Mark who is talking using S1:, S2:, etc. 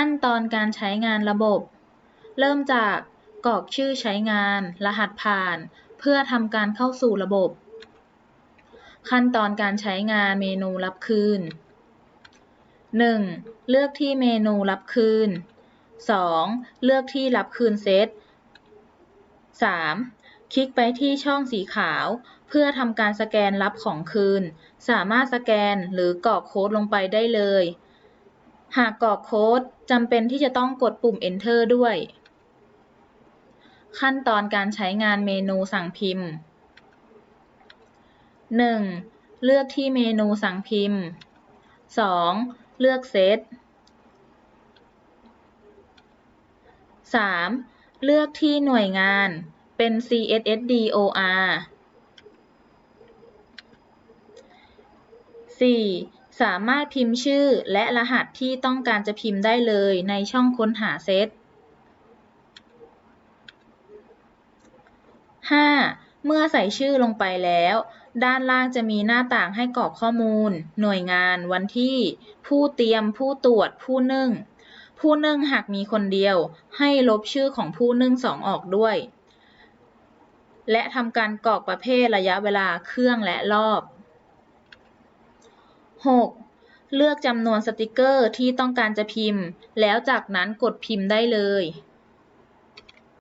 S1: ขั้นตอนการใช้งานระบบ เริ่มจากกรอกชื่อใช้งาน รหัสผ่าน เพื่อทำการเข้าสู่ระบบ ขั้นตอนการใช้งานเมนูรับคืน 1. เลือกที่เมนูรับคืน 2. เลือกที่รับคืนเซต 3. คลิกไปที่ช่องสีขาว เพื่อทำการสแกนรับของคืน สามารถสแกนหรือกรอกโค้ดลงไปได้เลย หากกรอกโค้ดจำเป็นที่จะต้องกดปุ่ม Enter ด้วย ขั้นตอนการใช้งานเมนูสั่งพิมพ์ 1. เลือกที่เมนูสั่งพิมพ์ 2. เลือกเซต 3. เลือกที่หน่วยงานเป็น CSSDOR 4. สามารถพิมพ์ชื่อและรหัสที่ต้องการจะพิมพ์ได้เลยในช่องค้นหาเซต 5. เมื่อใส่ชื่อลงไปแล้ว ด้านล่างจะมีหน้าต่างให้กรอกข้อมูล หน่วยงาน วันที่ ผู้เตรียม ผู้ตรวจ ผู้นึ่ง ผู้นึ่งหากมีคนเดียว ให้ลบชื่อของผู้นึ่งสองออกด้วย และทำการกรอกประเภทระยะเวลาเครื่องและรอบ 6. เลือกจำนวนสติกเกอร์ที่ต้องการจะพิมพ์ แล้วจากนั้นกดพิมพ์ได้เลย